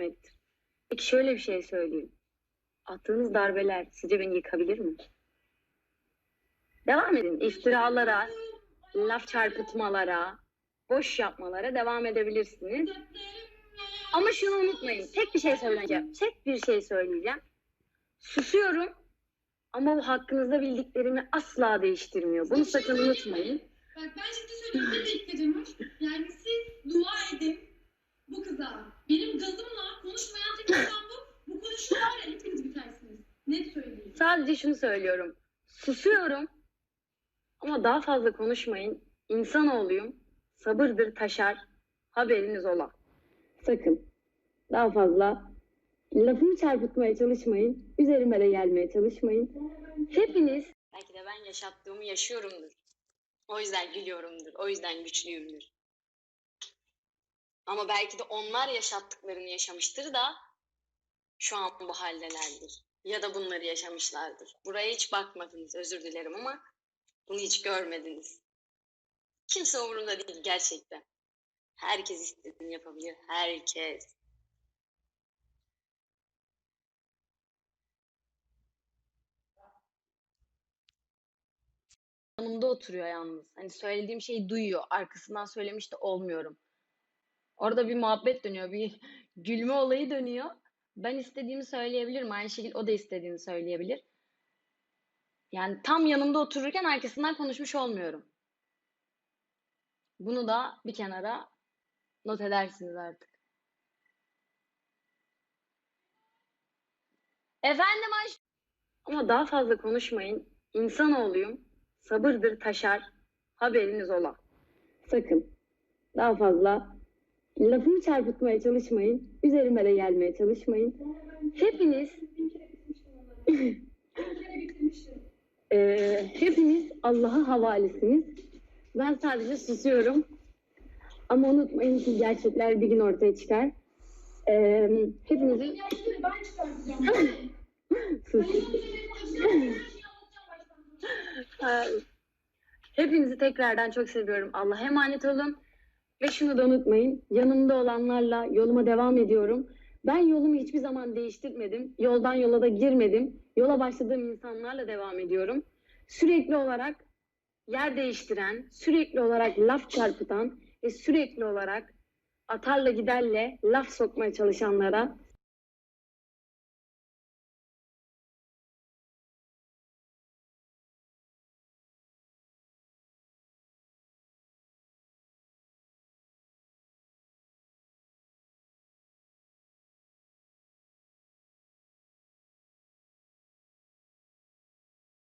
demektir. Peki şöyle bir şey söyleyeyim. Attığınız darbeler sizce beni yıkabilir mi? Devam edin. İftiralara, laf çarpıtmalara, boş yapmalara devam edebilirsiniz. Ama şunu unutmayın. Tek bir şey söyleyeceğim. Tek bir şey söyleyeceğim. Susuyorum ama bu hakkınızda bildiklerimi asla değiştirmiyor. Bunu sakın unutmayın. Bak ben dakika Cemoş. Yani siz dua edin bu kıza. Benim gazımla konuşmayan tek insan bu. Bu konuşma var ya hepiniz bitersiniz. Net söyleyeyim. Sadece şunu söylüyorum. Susuyorum ama daha fazla konuşmayın. İnsanoğluyum. Sabırdır taşar. Haberiniz ola. Sakın. Daha fazla lafımı çarpıtmaya çalışmayın. Üzerime de gelmeye çalışmayın. Hepiniz belki de ben yaşattığımı yaşıyorumdur. O yüzden gülüyorumdur. O yüzden güçlüyümdür. Ama belki de onlar yaşattıklarını yaşamıştır da şu an bu haldelerdir. Ya da bunları yaşamışlardır. Buraya hiç bakmadınız özür dilerim ama bunu hiç görmediniz. Kimse umurunda değil gerçekten. Herkes istediğini yapabilir. Herkes. Yanımda oturuyor yalnız. Hani söylediğim şeyi duyuyor. Arkasından söylemiş de olmuyorum. Orada bir muhabbet dönüyor. Bir gülme olayı dönüyor. Ben istediğimi söyleyebilirim. Aynı şekilde o da istediğini söyleyebilir. Yani tam yanımda otururken arkasından konuşmuş olmuyorum. Bunu da bir kenara not edersiniz artık. Efendim aş... Ama daha fazla konuşmayın. İnsanoğluyum. Sabırdır taşar. Haberiniz ola. Sakın. Daha fazla lafımı çarpıtmaya çalışmayın. Üzerime de gelmeye çalışmayın. Hepiniz. Ee, hepiniz Allah'a havalesiniz. Ben sadece susuyorum. Ama unutmayın ki gerçekler bir gün ortaya çıkar. Ee, hepinizi sus. Hepinizi tekrardan çok seviyorum. Allah'a emanet olun. Ve şunu da unutmayın. Yanımda olanlarla yoluma devam ediyorum. Ben yolumu hiçbir zaman değiştirmedim. Yoldan yola da girmedim. Yola başladığım insanlarla devam ediyorum. Sürekli olarak yer değiştiren, sürekli olarak laf çarpıtan ve sürekli olarak atarla giderle laf sokmaya çalışanlara